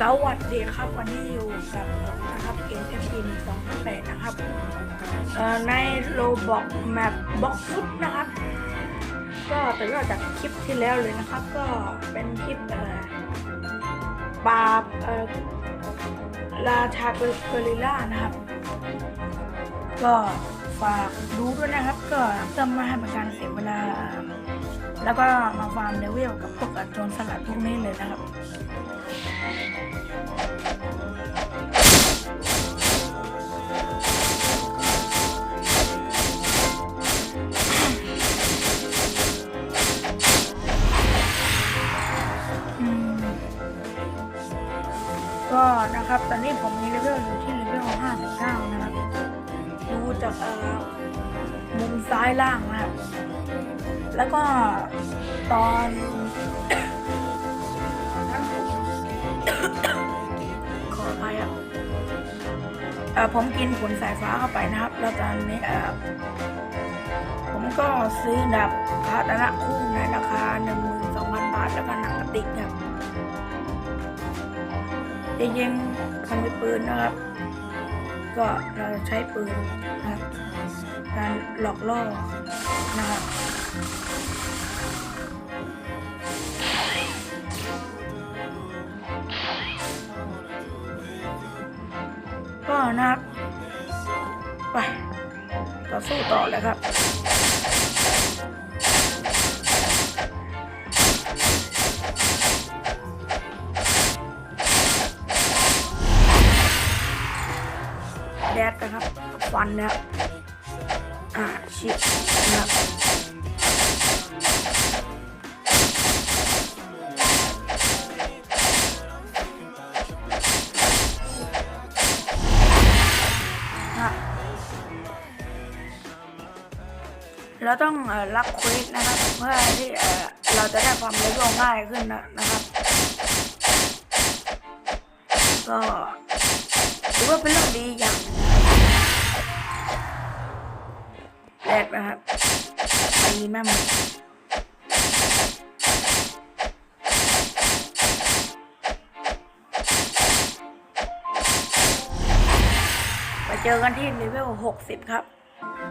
สวัสดีครับวันนี้อยู่กับผมนะครับเกม f อ2 8นะครับในโลบอกแมปบ็อกฟุตนะครับ ก็แต่ยอจากคลิปที่แล้วเลยนะครับ ก็เป็นคลิปเออปราบเออราชาเกอริลล่านะครับ ก็ฝากดูด้วยนะครับ ก็เพื่อไม่ให้ป็นการเสียเวลา แล้วก็มาฟาร์มเลเวลกับพวกโจรสลัดพวกนี้เลยนะครับก็นะครับตอนนี้ผมมีเลเวลอยู่ที่เลเวล59 นะครับ ดูจากเอ่อมุมซ้ายล่างนะครับ แล้วก็ตอนนั้นผมขออภัยครับเอ่อผมกินผลสายฟ้าเข้าไปนะครับ แล้วตอนนี้เออผมก็ซื้อดับคาตนะคู่ในราคา 12,000 บาท แล้วก็หนังกระติกครับจะยิงมันเป็นปืนนะครับ ก็เราใช้ปืนนะครับการหลอกล่อนะครับก็นะครับไปต่อสู้ต่อเลยครับ แดดนะครับฟันนะครับอ่าชิบนะครับเราต้องรับควิสนะครับ เพื่อที่เราจะได้ความเลเวง่ายขึ้นนะนะครับก็ถือว่าเป็นเรื่องดีอย่าง แรกนะครับตีแม่มันไปเจอกันที่เลเวล60 ครับ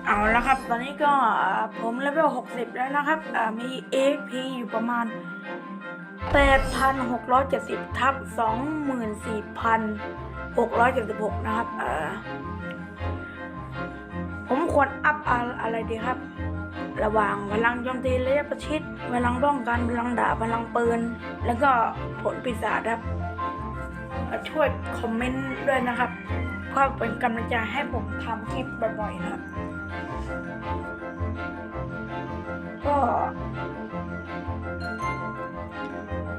เอาแล้วครับ ตอนนี้ก็ผมเลเวล60 แล้วนะครับอ่ามี AP อยู่ประมาณ 8,670 ทับ 24,676 นะครับผมควรอั อะไรดีครับ ระหว่างพลังโจมตีระยะประชิดพลังป้องกันพลังดาบพลังปืน แล้วก็ผลปีศาจครับ ช่วยคอมเมนต์ด้วยนะครับเพื่อเป็นกำลังใจให้ผมทำคลิปบ่อยๆนะครับ ก็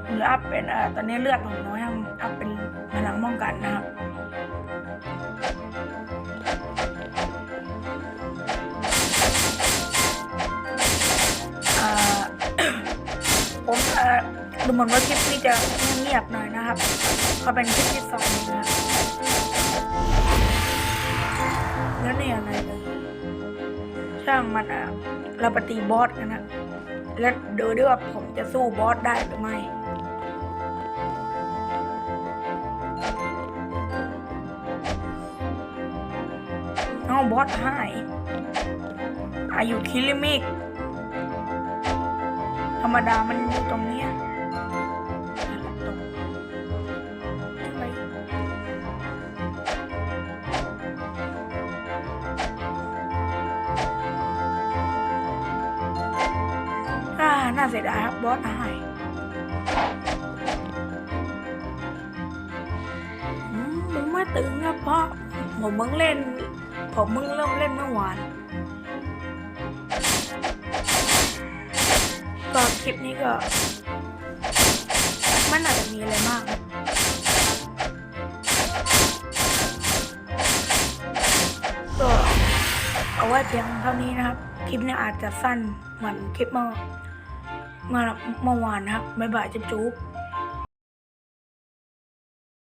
หรืออัพเป็นเออตอนนี้เลือดผมน้อยอัพเป็นพลังป้องกันนะครับ ดูเหมือนว่าคลิปนี้จะเงียบๆหน่อยนะครับก็เป็นคลิปที่สองนะครับแล้วนี่อะไรเลยช่างมันอะเราปฏิบอสกันนะแล้วดูด้วยว่าผมจะสู้บอสได้หรือไม่น้องบอสหายอายุคิลิมิก ธรรมดามันอยู่ตรงเนี้ยนั่ตรงไมอ่าน่าเสียดายครับบอสหายอืมมึงไม่ตึงครับเพราะผมมึงเล่น ผมมึงเริ่มเล่นเมื่อวาน ก็คลิปนี้ก็มันอาจจะมีอะไรมาก ก็เอาไว้เพียงเท่านี้นะครับ คลิปนี้อาจจะสั้นเหมือนคลิปเมื่อเมื่อวานนะครับบ๊ายบายจุ๊บ